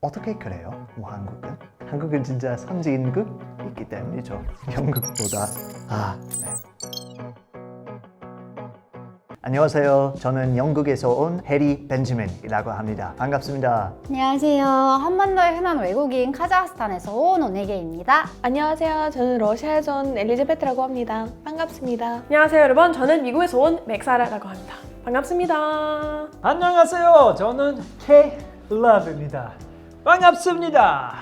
어떻게 그래요? 뭐 한국은? 한국은 진짜 선진국 있기 때문이죠. 영국보다 아 네. 안녕하세요. 저는 영국에서 온 해리 벤지민이라고 합니다. 반갑습니다. 안녕하세요. 한번더 흔한 외국인 카자흐스탄에서 온 오네게입니다. 안녕하세요. 저는 러시아에서 온 엘리자베트라고 합니다. 반갑습니다. 안녕하세요 여러분 저는 미국에서 온 맥사라라고 합니다 반갑습니다 안녕하세요. 저는 K Love입니다. 반갑습니다.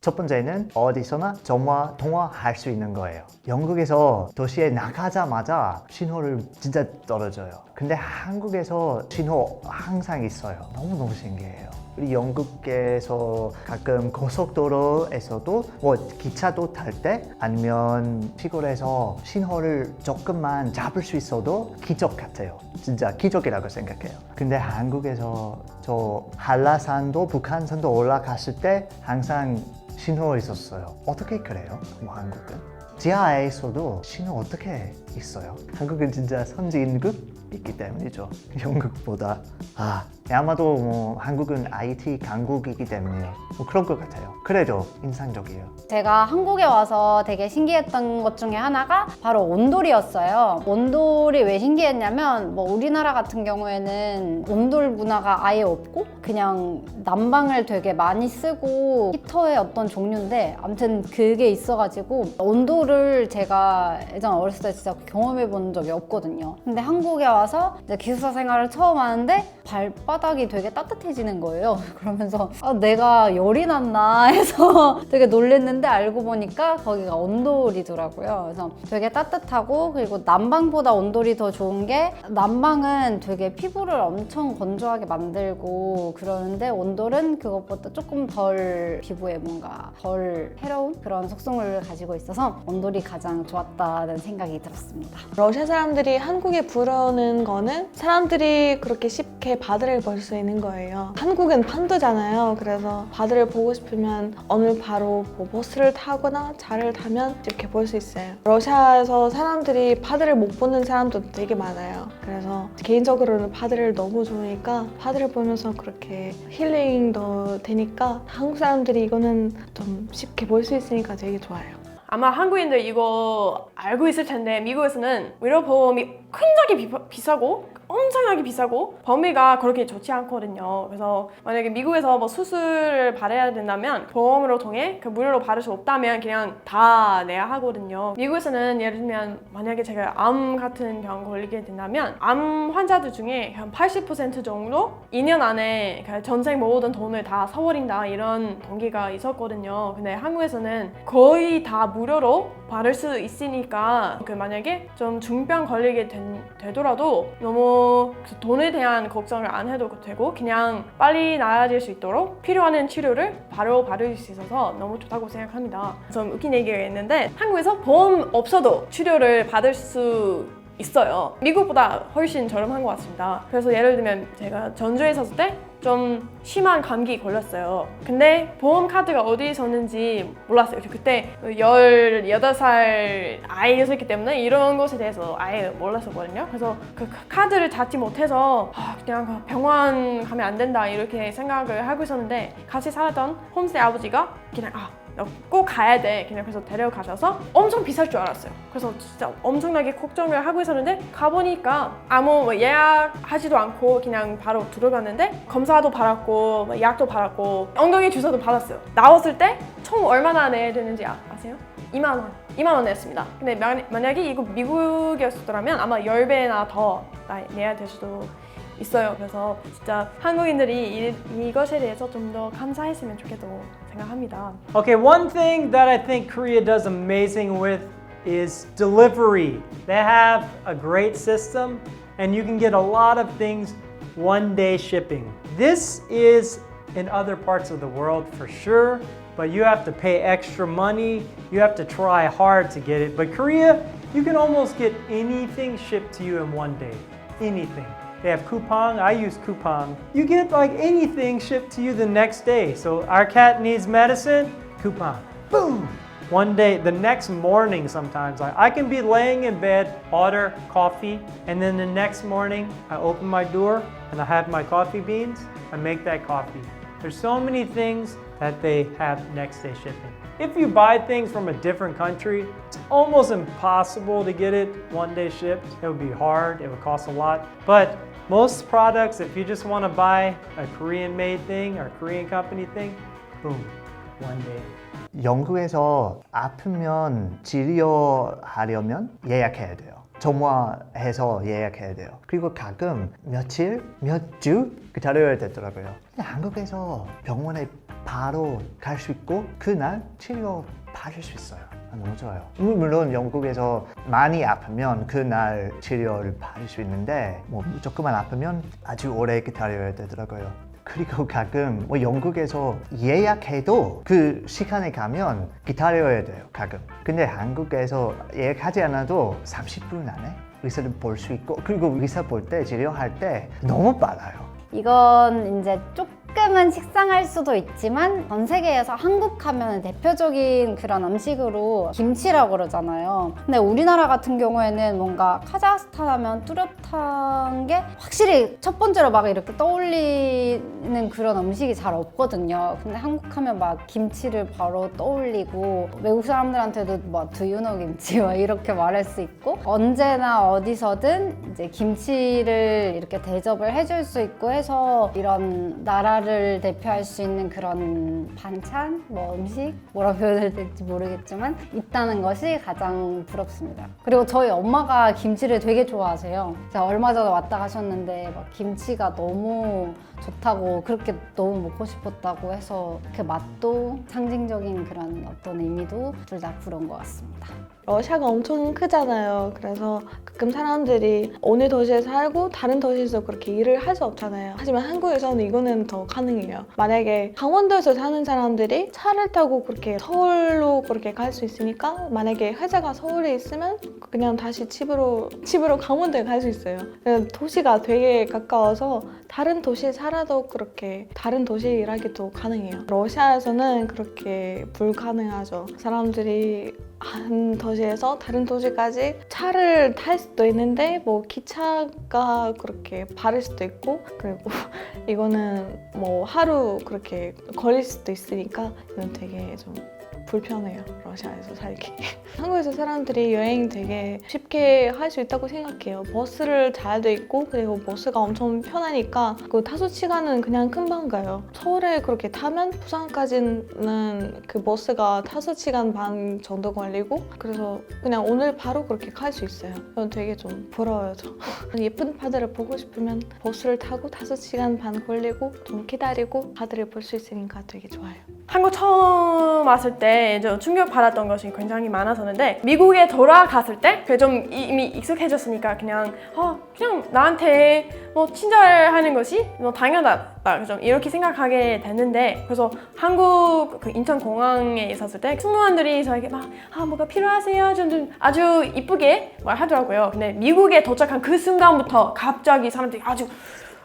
첫 번째는 어디서나 전화 통화할 수 있는 거예요. 영국에서 도시에 나가자마자 신호를 진짜 떨어져요. 근데 한국에서 신호 항상 있어요. 너무너무 신기해요. 우리 영국에서 가끔 고속도로에서도 뭐 기차도 탈 때 아니면 시골에서 신호를 조금만 잡을 수 있어도 기적 같아요. 진짜 기적이라고 생각해요. 근데 한국에서 저 한라산도 북한산도 올라갔을 때 항상 신호 있었어요. 어떻게 그래요? 뭐 한국은? 지하에서도 신호 어떻게 있어요? 한국은 진짜 선진국 있기 때문이죠. 영국보다 아 아마도 뭐 한국은 IT 강국이기 때문에 뭐 그런 것 같아요. 그래도 인상적이에요. 제가 한국에 와서 되게 신기했던 것 중에 하나가 바로 온돌이었어요. 온돌이 왜 신기했냐면 뭐 우리나라 같은 경우에는 온돌 문화가 아예 없고 그냥 난방을 되게 많이 쓰고 히터의 어떤 종류인데 아무튼 그게 있어가지고 온돌을 제가 예전 어렸을 때 진짜 경험해 본 적이 없거든요. 근데 한국에 와서 기숙사 생활을 처음 하는데 발 바닥이 되게 따뜻해지는 거예요. 그러면서 아, 내가 열이 났나 해서 되게 놀랬는데 알고 보니까 거기가 온돌이더라고요. 그래서 되게 따뜻하고 그리고 난방보다 온돌이 더 좋은 게 난방은 되게 피부를 엄청 건조하게 만들고 그러는데 온돌은 그것보다 조금 덜 피부에 뭔가 덜 해로운 그런 속성을 가지고 있어서 온돌이 가장 좋았다는 생각이 들었습니다. 러시아 사람들이 한국에 부르는 거는 사람들이 그렇게 쉽게 바다를 볼수 있는 거예요. 한국은 판도잖아요. 그래서 바다를 보고 싶으면 오늘 바로 뭐 버스를 타거나 차를 타면 이렇게 볼 수 있어요. 러시아에서 사람들이 바다를 못 보는 사람도 되게 많아요. 그래서 개인적으로는 바다를 너무 좋으니까 바다를 보면서 그렇게 힐링도 되니까 한국 사람들이 이거는 좀 쉽게 볼 수 있으니까 되게 좋아요. 아마 한국인들 이거 알고 있을 텐데 미국에서는 의료 보험이 굉장히 비, 비싸고 엄청나게 비싸고 범위가 그렇게 좋지 않거든요. 그래서 만약에 미국에서 뭐 수술을 받아야 된다면 보험으로 통해 그 무료로 받을 수 없다면 그냥 다 내야 하거든요. 미국에서는 예를 들면 만약에 제가 암 같은 병 걸리게 된다면 암 환자들 중에 한 80% 정도 2년 안에 그 전생 모든 돈을 다 써버린다 이런 동기가 있었거든요. 근데 한국에서는 거의 다 무료로 받을 수 있으니까 그 만약에 좀 중병 걸리게 된- 되 더라도 너무 그 돈에 대한 걱정을 안 해도 되고 그냥 빨리 나아질 수 있도록 필요한 치료를 바로 받을 수 있어서 너무 좋다고 생각합니다. 좀 웃긴 얘기가 있는데 한국에서 보험 없어도 치료를 받을 수 있어요. 미국보다 훨씬 저렴한 것 같습니다. 그래서 예를 들면 제가 전주에 있었을 때좀 심한 감기 걸렸어요. 근데 보험 카드가 어디 있었는지 몰랐어요. 그때 18살 아이였기 때문에 이런 것에 대해서 아예 몰랐었거든요. 그래서 그 카드를 잡지 못해서 아, 그냥 그 병원 가면 안 된다 이렇게 생각을 하고 있었는데 같이 살았던 홈스테이 아버지가 그냥 아, 너 꼭 가야 돼. 그냥 그래서 데려가셔서 엄청 비쌀 줄 알았어요. 그래서 진짜 엄청나게 걱정을 하고 있었는데 가보니까 아무 뭐 예약하지도 않고 그냥 바로 들어갔는데 검사도 받았고 뭐 약도 받았고 엉덩이 주사도 받았어요. 나왔을 때 총 얼마나 내야 되는지 아, 아세요? 2만 원. 2만 원 냈습니다. 근데 만- 만약에 이거 미국이었더라면 아마 10배나 더 나- 내야 될 수도 있어요. 그래서 진짜 한국인들이 이, 이것에 대해서 좀 더 감사했으면 좋겠다고 생각합니다. Okay, one thing that I think Korea does amazing with is delivery. They have a great system and you can get a lot of things one day shipping. This is in other parts of the world for sure, but you have to pay extra money. You have to try hard to get it. But Korea, you can almost get anything shipped to you in one day. Anything. They have Coupang. I use Coupang. You get like anything shipped to you the next day. So our cat needs medicine, Coupang. Boom! One day, the next morning, sometimes I can be laying in bed, order coffee, and then the next morning I open my door and I have my coffee beans, I make that coffee. There's so many things that they have next day shipping. If you buy things from a different country, it's almost impossible to get it one day shipped. It would be hard, it would cost a lot. But most products, if you just want to buy a Korean made thing or Korean company thing, boom, one day. 영국에서 아프면 치료하려면 예약해야 돼요. 전화해서 예약해야 돼요. 그리고 가끔 며칠, 몇 주 기다려야 되더라고요. 근데 한국에서 병원에 바로 갈 수 있고 그날 치료 받을 수 있어요. 아, 너무 좋아요. 물- 물론 영국에서 많이 아프면 그날 치료를 받을 수 있는데 뭐 조금만 아프면 아주 오래 기다려야 되더라고요. 그리고 가끔 뭐 영국에서 예약해도 그 시간에 가면 기다려야 돼요 가끔 근데 한국에서 예약하지 않아도 30분 안에 의사를 볼 수 있고 그리고 의사 볼 때 치료할 때 너무 빨라요 이건 이제 조금은 식상할 수도 있지만 전 세계에서 한국 하면 대표적인 그런 음식으로 김치라고 그러잖아요. 근데 우리나라 같은 경우에는 뭔가 카자흐스탄 하면 뚜렷한 게 확실히 첫 번째로 막 이렇게 떠올리는 그런 음식이 잘 없거든요. 근데 한국 하면 막 김치를 바로 떠올리고 외국 사람들한테도 뭐 do you know 김치 막 이렇게 말할 수 있고 언제나 어디서든 이제 김치를 이렇게 대접을 해줄 수 있고 해서 이런 나라를 대표할 수 있는 그런 반찬, 뭐 음식 뭐라 표현해야 될지 모르겠지만 있다는 것이 가장 부럽습니다. 그리고 저희 엄마가 김치를 되게 좋아하세요. 제가 얼마 전에 왔다 가셨는데 막 김치가 너무 좋다고 그렇게 너무 먹고 싶었다고 해서 그 맛도 상징적인 그런 어떤 의미도 둘 다 부러운 것 같습니다. 러시아가 엄청 크잖아요. 그래서 가끔 사람들이 어느 도시에 살고 다른 도시에서 그렇게 일을 할 수 없잖아요. 하지만 한국에서는 이거는 더 가능해요. 만약에 강원도에서 사는 사람들이 차를 타고 그렇게 서울로 그렇게 갈 수 있으니까 만약에 회사가 서울에 있으면 그냥 다시 집으로 집으로 강원도에 갈 수 있어요. 도시가 되게 가까워서 다른 도시에 살아도 그렇게 다른 도시에 일하기도 가능해요. 러시아에서는 그렇게 불가능하죠. 사람들이 한 도시에서 다른 도시까지 차를 탈 수도 있는데 뭐 기차가 그렇게 빠를 수도 있고 그리고 이거는 뭐 하루 그렇게 걸릴 수도 있으니까 이건 되게 좀 불편해요 러시아에서 살기. 한국에서 사람들이 여행 되게 쉽게 할 수 있다고 생각해요. 버스를 잘 돼 있고 그리고 버스가 엄청 편하니까 그 다섯 시간은 그냥 금방 가요. 서울에 그렇게 타면 부산까지는 그 버스가 다섯 시간 반 정도 걸리고 그래서 그냥 오늘 바로 그렇게 갈 수 있어요. 이건 되게 좀 부러워요 저. 예쁜 바다를 보고 싶으면 버스를 타고 다섯 시간 반 걸리고 좀 기다리고 바다를 볼 수 있으니까 되게 좋아요. 한국 처음 왔을 때좀 충격 받았던 것이 굉장히 많았었는데 미국에 돌아갔을 때그좀 이미 익숙해졌으니까 그냥 어 그냥 나한테 뭐 친절하는 것이 뭐 당연하다. 좀 이렇게 생각하게 됐는데 그래서 한국 그 인천 공항에 있었을 때 승무원들이 저에게 막아 뭐가 필요하세요? 좀, 좀 아주 이쁘게 말하더라고요. 근데 미국에 도착한 그 순간부터 갑자기 사람들이 아주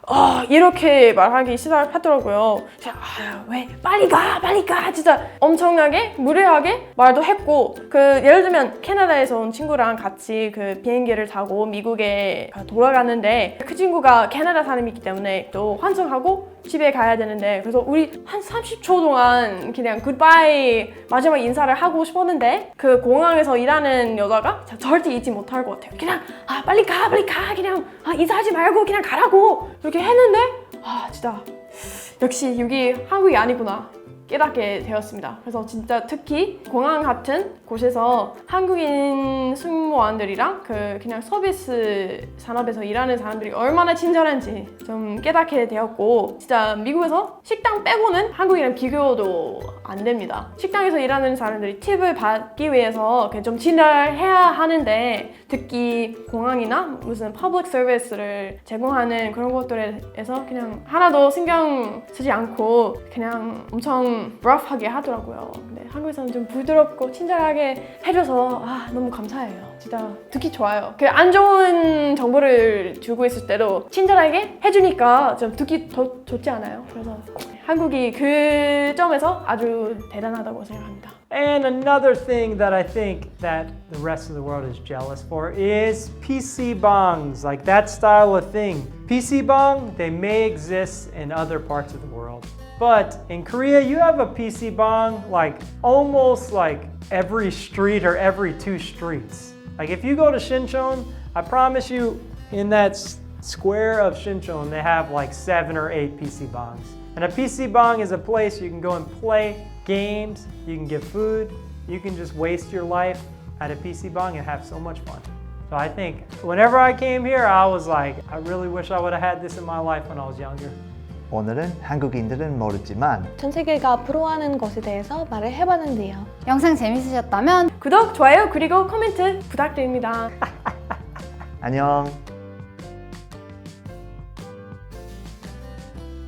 아 이렇게 말하기 시작하더라고요. 제가 아, 왜 빨리 가 빨리 가 진짜 엄청나게 무례하게 말도 했고 그 예를 들면 캐나다에서 온 친구랑 같이 그 비행기를 타고 미국에 돌아가는데 그 친구가 캐나다 사람이기 때문에 또 환승하고 집에 가야 되는데 그래서 우리 한 30초 동안 그냥 굿바이 마지막 인사를 하고 싶었는데 그 공항에서 일하는 여자가 절대 잊지 못할 것 같아요. 그냥 아 빨리 가 빨리 가 그냥 아, 인사하지 말고 그냥 가라고 이렇게 했는데 아 진짜 역시 여기 한국이 아니구나 깨닫게 되었습니다. 그래서 진짜 특히 공항 같은 곳에서 한국인 승무원들이랑 그 그냥 서비스 산업에서 일하는 사람들이 얼마나 친절한지 좀 깨닫게 되었고 진짜 미국에서 식당 빼고는 한국이랑 비교도 안 됩니다. 식당에서 일하는 사람들이 팁을 받기 위해서 그좀 친절해야 하는데 특히 공항이나 무슨 퍼블릭 서비스를 제공하는 그런 것들에서 그냥 하나도 신경 쓰지 않고 그냥 엄청 rough하게 하더라고요. 근데 한국에서는 좀 부드럽고 친절하게 해줘서 아 너무 감사해요. 진짜 듣기 좋아요. 그 안 좋은 정보를 주고 있을 때도 친절하게 해주니까 좀 듣기 더 좋지 않아요? 그래서 한국이 그 점에서 아주 대단하다고 생각합니다. And another thing that I think that the rest of the world is jealous for is PC bongs, like that style of thing. PC bong, they may exist in other parts of the world. But in Korea, you have a PC bong like almost like every street or every two streets. Like if you go to Shincheon, I promise you in that square of Shincheon, they have like seven or eight PC bongs. And a PC bong is a place you can go and play games, you can get food, you can just waste your life at a PC bong and have so much fun. So I think whenever I came here, I was like, I really wish I would have had this in my life when I was younger. 오늘은 한국인들은 모르지만 전 세계가 부러워하는 것에 대해서 말을 해봤는데요. 영상 재밌으셨다면 구독, 좋아요, 그리고 코멘트 부탁드립니다. 안녕.